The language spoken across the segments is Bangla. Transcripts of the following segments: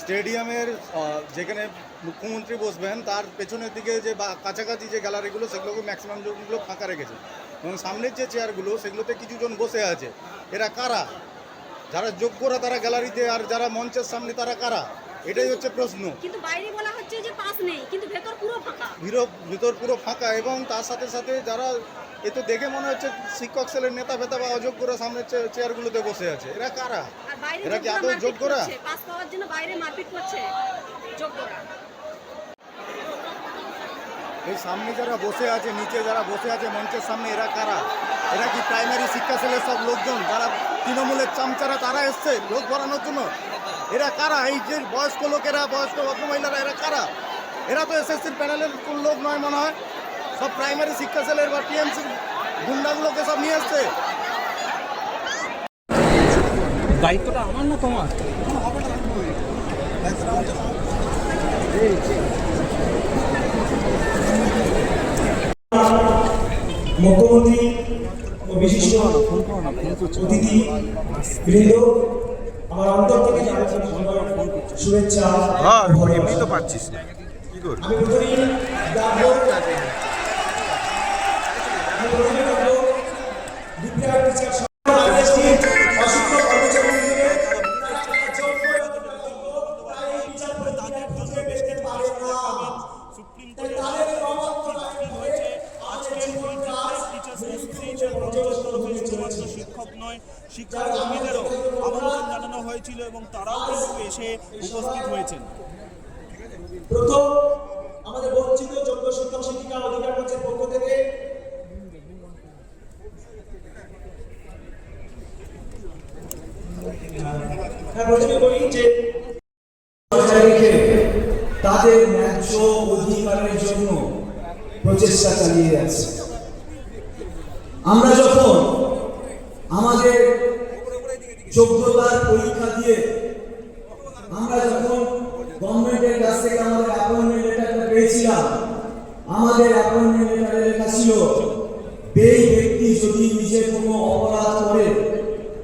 স্টেডিয়ামের যেখানে মুখ্যমন্ত্রী বসবেন তার পেছনের দিকে যে বা কাছাকাছি যে গ্যালারিগুলো সেগুলোকে ম্যাক্সিমাম জনগুলো ফাঁকা রেখেছে। এবং সামনের যে চেয়ারগুলো সেগুলোতে কিছু জন বসে আছে। এরা কারা? যারা যোগ্যরা তারা গ্যালারিতে আর যারা মঞ্চের সামনে তারা কারা? এটাই হচ্ছে প্রশ্ন। কিন্তু বাইরে বলা হচ্ছে যে পাস নেই কিন্তু ভেতর পুরো ফাঁকা। ভিড় ভিতর পুরো ফাঁকা এবং তার সাথে সাথে যারা এ তো দেখে মনে হচ্ছে শিক্ষক সেলের নেতা ফেতা বা অযোগ্যরা সামনের চে- চেয়ারগুলোতে বসে আছে। এরা কারা? এরা কি আদৌ যোগ্যরা? পাস পাওয়ার জন্য বাইরে মারপিট করছে যোগ্যরা। এই সামনে যারা বসে আছে নিচে যারা বসে আছে মঞ্চের সামনে এরা কারা? এরা কি প্রাইমারি শিক্ষা সেলের সব লোকজন? যারা তৃণমূলের চামচারা তারা এসছে লোক ভরানোর জন্য? এরা কারা? এই যে বয়স্ক লোকেরা বয়স্ক ভদ্রমহিলারা এরা কারা? এরা তো এসএসসির প্যানেলের কোন লোক নয় মনে হয়। সব প্রাইমারি শিক্ষা সেলের বা টিএমসির গুন্ডাগুলোকে সব নিয়ে আসছে। দায়িত্বটা আমার না তোমার? মুখ্যমন্ত্রী ও বিশিষ্ট অতিথি বৃন্দ আমার অন্তর থেকে জানাচ্ছি শুভেচ্ছা। না। আমি প্রথমেই শিক্ষক নয় শিক্ষাকর্মীদেরও আমন্ত্রণ জানানো হয়েছিল এবং তারাও কিন্তু এসে উপস্থিত হয়েছেন। প্রথম আমাদের বঞ্চিত যোগ্য শিক্ষক শিক্ষিকা অধিকার মঞ্চের পক্ষ থেকে তাদের ন্যায্য অধিকারের জন্য প্রচেষ্টা চালিয়ে যাচ্ছে। আমরা যখন আমাদের যোগ্যতার পরীক্ষা দিয়ে আমরা যখন গভর্নমেন্টের কাছ থেকে আমাদের অ্যাপয়েন্টমেন্ট লেটারটা পেয়েছিলাম, আমাদের অ্যাপয়েন্টমেন্ট লেটারে লেখা ছিল এই ব্যক্তি যদি নিজে কোনো অপরাধ করে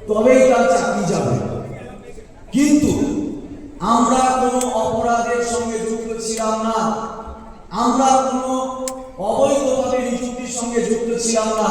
তবেই তার চাকরি যাবে কিন্তু আমরা কোনো অপরাধের সঙ্গে যুক্ত ছিলাম না। আমরা কোনো অবৈধভাবে নিযুক্তির সঙ্গে যুক্ত ছিলাম না।